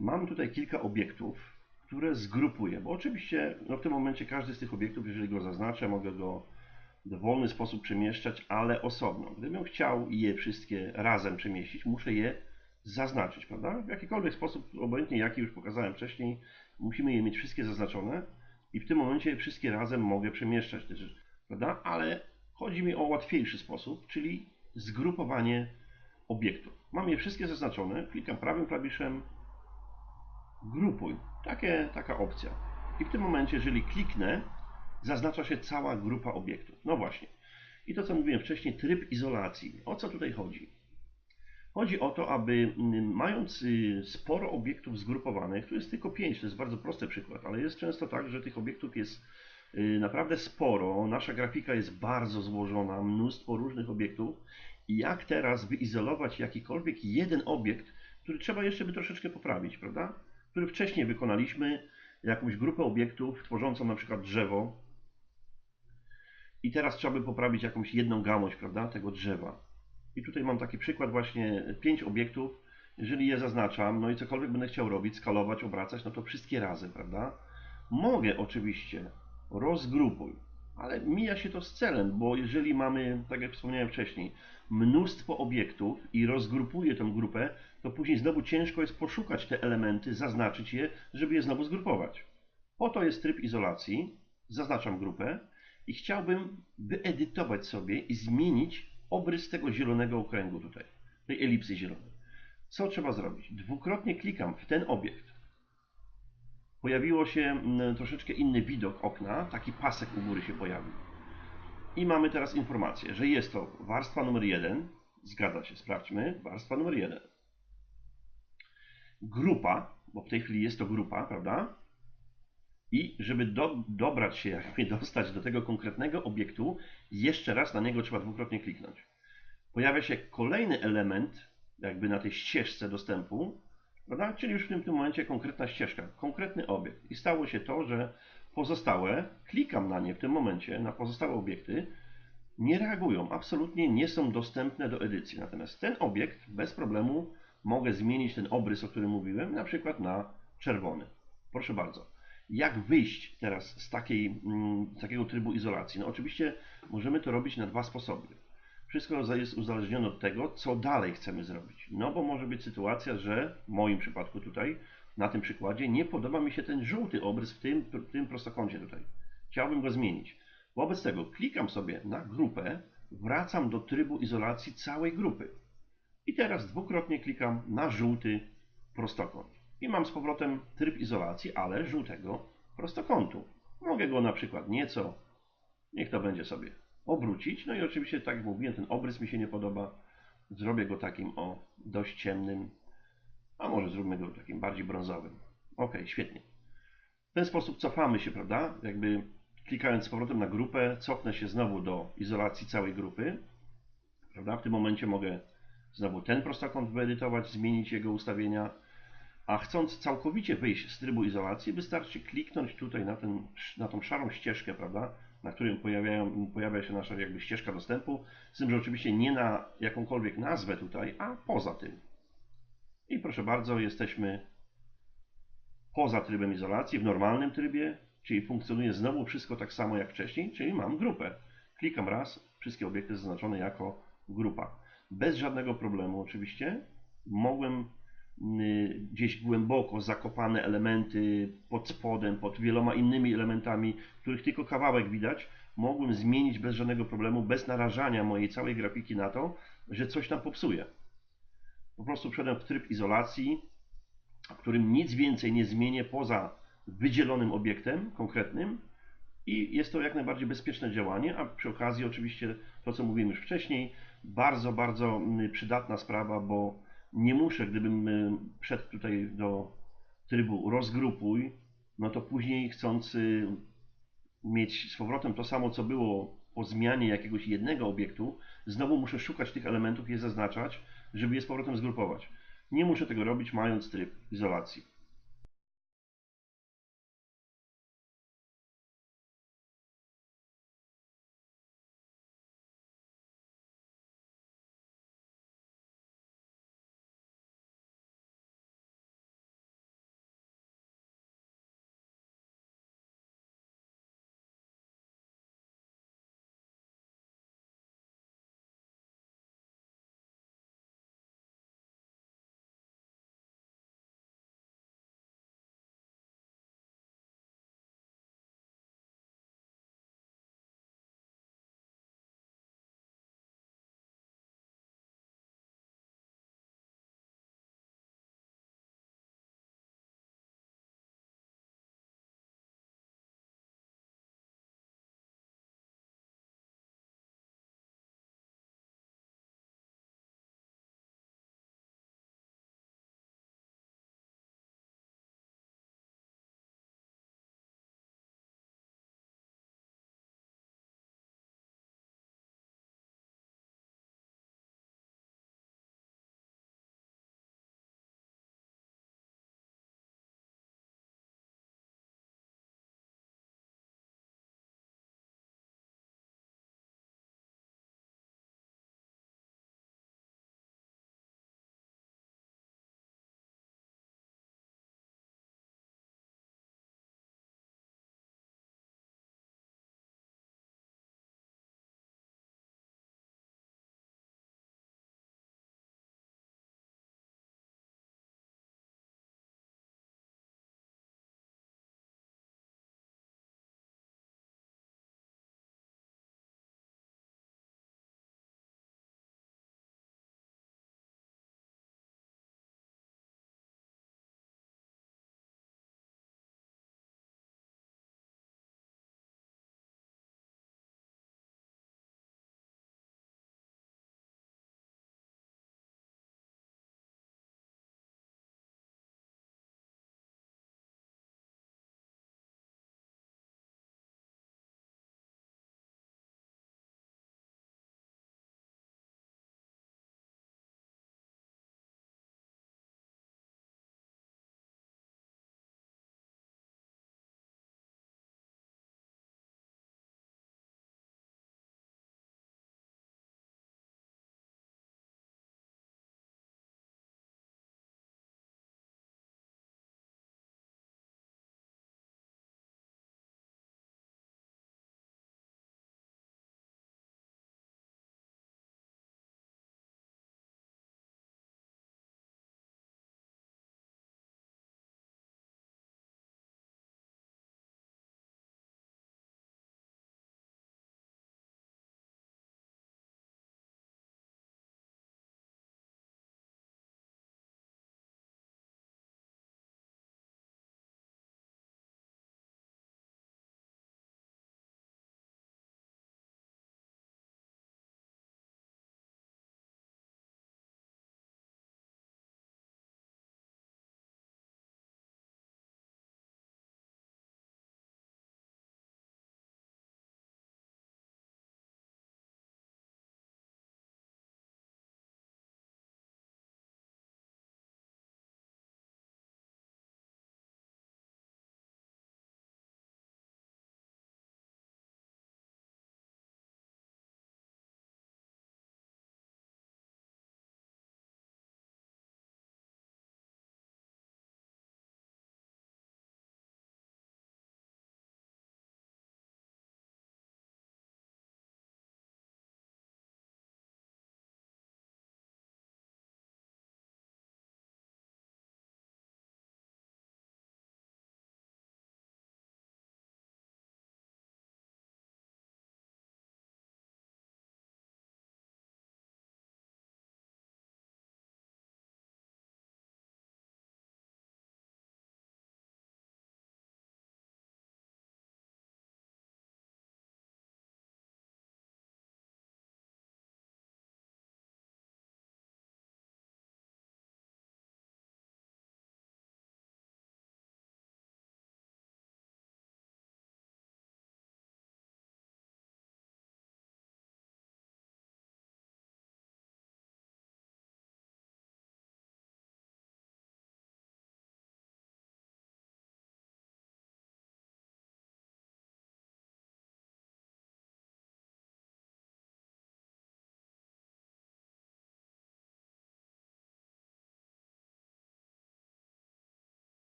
mam tutaj kilka obiektów, które zgrupuję, bo oczywiście no w tym momencie każdy z tych obiektów, jeżeli go zaznaczę, mogę go w dowolny sposób przemieszczać, ale osobno. Gdybym chciał je wszystkie razem przemieścić, muszę je zaznaczyć, prawda? W jakikolwiek sposób, obojętnie jaki już pokazałem wcześniej, musimy je mieć wszystkie zaznaczone i w tym momencie wszystkie razem mogę przemieszczać te rzeczy, prawda? Ale chodzi mi o łatwiejszy sposób, czyli zgrupowanie obiektów. Mam je wszystkie zaznaczone, klikam prawym klawiszem grupuj. Takie, taka opcja. I w tym momencie, jeżeli kliknę, zaznacza się cała grupa obiektów. No właśnie. I to, co mówiłem wcześniej, tryb izolacji. O co tutaj chodzi? Chodzi o to, aby mm, mając y, sporo obiektów zgrupowanych, tu jest tylko 5, to jest bardzo prosty przykład, ale jest często tak, że tych obiektów jest y, naprawdę sporo, nasza grafika jest bardzo złożona, mnóstwo różnych obiektów i jak teraz wyizolować jakikolwiek jeden obiekt, który trzeba jeszcze by troszeczkę poprawić, prawda? Który wcześniej wykonaliśmy, jakąś grupę obiektów tworzącą na przykład drzewo i teraz trzeba by poprawić jakąś jedną gałąź, prawda, tego drzewa. I tutaj mam taki przykład właśnie pięć obiektów. Jeżeli je zaznaczam, no i cokolwiek będę chciał robić, skalować, obracać, no to wszystkie razy, prawda? Mogę oczywiście rozgrupuj, ale mija się to z celem, bo jeżeli mamy, tak jak wspomniałem wcześniej, mnóstwo obiektów i rozgrupuję tę grupę, to później znowu ciężko jest poszukać te elementy, zaznaczyć je, żeby je znowu zgrupować. Po to jest tryb izolacji. Zaznaczam grupę i chciałbym wyedytować sobie i zmienić obrys tego zielonego okręgu tutaj, tej elipsy zielonej. Co trzeba zrobić? Dwukrotnie klikam w ten obiekt. Pojawiło się mm, troszeczkę inny widok okna, taki pasek u góry się pojawił. I mamy teraz informację, że jest to warstwa numer 1, zgadza się, sprawdźmy, warstwa numer 1. Grupa, bo w tej chwili jest to grupa, prawda? I żeby do, dobrać się, jakby dostać do tego konkretnego obiektu, jeszcze raz na niego trzeba dwukrotnie kliknąć. Pojawia się kolejny element, jakby na tej ścieżce dostępu, prawda? czyli już w tym, tym momencie konkretna ścieżka, konkretny obiekt. I stało się to, że pozostałe, klikam na nie w tym momencie, na pozostałe obiekty, nie reagują, absolutnie nie są dostępne do edycji. Natomiast ten obiekt bez problemu mogę zmienić ten obrys, o którym mówiłem, na przykład na czerwony. Proszę bardzo jak wyjść teraz z, takiej, mm, z takiego trybu izolacji? No oczywiście możemy to robić na dwa sposoby. Wszystko jest uzależnione od tego, co dalej chcemy zrobić. No bo może być sytuacja, że w moim przypadku tutaj, na tym przykładzie, nie podoba mi się ten żółty obrys w tym, w tym prostokącie tutaj. Chciałbym go zmienić. Wobec tego klikam sobie na grupę, wracam do trybu izolacji całej grupy. I teraz dwukrotnie klikam na żółty prostokąt i mam z powrotem tryb izolacji, ale żółtego prostokątu. Mogę go na przykład nieco, niech to będzie sobie, obrócić. No i oczywiście, tak jak mówiłem, ten obrys mi się nie podoba. Zrobię go takim o dość ciemnym, a może zróbmy go takim bardziej brązowym. Ok, świetnie. W ten sposób cofamy się, prawda? Jakby klikając z powrotem na grupę, cofnę się znowu do izolacji całej grupy. Prawda? W tym momencie mogę znowu ten prostokąt wyedytować, zmienić jego ustawienia a chcąc całkowicie wyjść z trybu izolacji, wystarczy kliknąć tutaj na, ten, na tą szarą ścieżkę, prawda, na którym pojawiają, pojawia się nasza jakby ścieżka dostępu, z tym, że oczywiście nie na jakąkolwiek nazwę tutaj, a poza tym. I proszę bardzo, jesteśmy poza trybem izolacji, w normalnym trybie, czyli funkcjonuje znowu wszystko tak samo jak wcześniej, czyli mam grupę. Klikam raz, wszystkie obiekty zaznaczone jako grupa. Bez żadnego problemu oczywiście mogłem gdzieś głęboko zakopane elementy pod spodem, pod wieloma innymi elementami, których tylko kawałek widać, mogłem zmienić bez żadnego problemu, bez narażania mojej całej grafiki na to, że coś tam popsuje. Po prostu wszedłem w tryb izolacji, w którym nic więcej nie zmienię poza wydzielonym obiektem konkretnym i jest to jak najbardziej bezpieczne działanie, a przy okazji oczywiście to, co mówiłem już wcześniej, bardzo, bardzo y, przydatna sprawa, bo nie muszę, gdybym e, wszedł tutaj do trybu rozgrupuj, no to później chcąc mieć z powrotem to samo, co było po zmianie jakiegoś jednego obiektu, znowu muszę szukać tych elementów, je zaznaczać, żeby je z powrotem zgrupować. Nie muszę tego robić, mając tryb izolacji.